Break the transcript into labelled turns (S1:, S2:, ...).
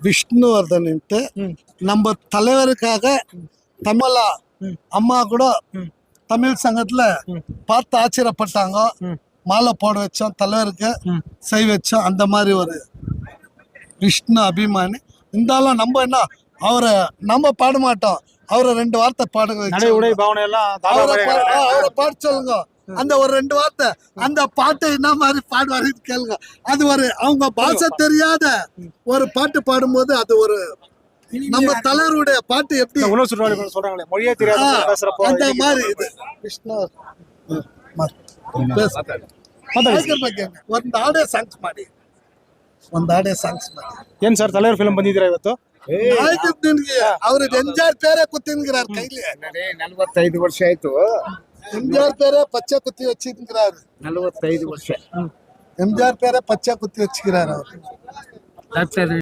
S1: விஷ்ணுவர்தன்ட்டு நம்ம தலைவருக்காக தமிழா அம்மா கூட தமிழ் சங்கத்துல பார்த்து ஆச்சரியப்பட்டாங்க. மாலை போட வச்சோம் தலைவருக்கு செய் வச்சோம் அந்த மாதிரி ஒரு விஷ்ணு அபிமானி. இருந்தாலும் நம்ம என்ன அவரை நம்ம பாட மாட்டோம் அவரை ரெண்டு வார்த்தை பாடுங்க அவரை பாட சொல்லுங்க. அந்த ஒரு ரெண்டு வார்த்தை அந்த பாட்டை என்ன மாதிரி பாடுவாருன்னு கேளுங்க அது ஒரு அவங்க பாஷை தெரியாத ஒரு பாட்டு பாடும்போது அது ஒரு நம்ம தலைவருடைய பாட்டு எப்படி
S2: இந்த உணவு சுற்றுலா சொல்றாங்களே மொழியே தெரியாத
S1: ஆ,
S2: பேசுறப்போ
S1: அந்த மாதிரி இது ವಿಷ್ಣು
S2: ಮಾತಾಡಿ.
S1: ಬಗ್ಗೆ ಒಂದ್ ಆಡೆ ಸಾಂಗ್ಸ್ ಮಾಡಿ ಒಂದ್ ಆಡೆ ಸಾಂಗ್ಸ್ ಮಾಡಿ
S2: ಏನ್ ಸರ್ தலைவர் ಫಿಲ್ಮ್ ಬಂದಿದ್ದೀರಾ ಇವತ್ತು
S1: ಆಯ್ತು ನಿನ್ಗೆ ಅವ್ರಿಗೆ ಎಂಜಾರ್ ಬೇರೆ ಕೂತಿನ್ಗಿರಾರ್ ಕೈಲಿ
S3: ನನಗೆ ನಲವತ್ತೈದು ವರ್ಷ ಆಯ್ತು
S1: ಎಂಜಾರ್ ಬೇರೆ ಪಚ್ಚ ಕುತ್ತಿ ವಚ್ಚಿನ್ಗಿರಾರ್
S3: ನಲವತ್ತೈದು ವರ್ಷ
S1: ಎಂಜಾರ್ ಬೇರೆ ಪಚ್ಚ ಕುತ್ತಿ ವಚ್ಚಿಗಿರಾರ್ ಅವ್ರು
S3: ಡಾಕ್ಟರ್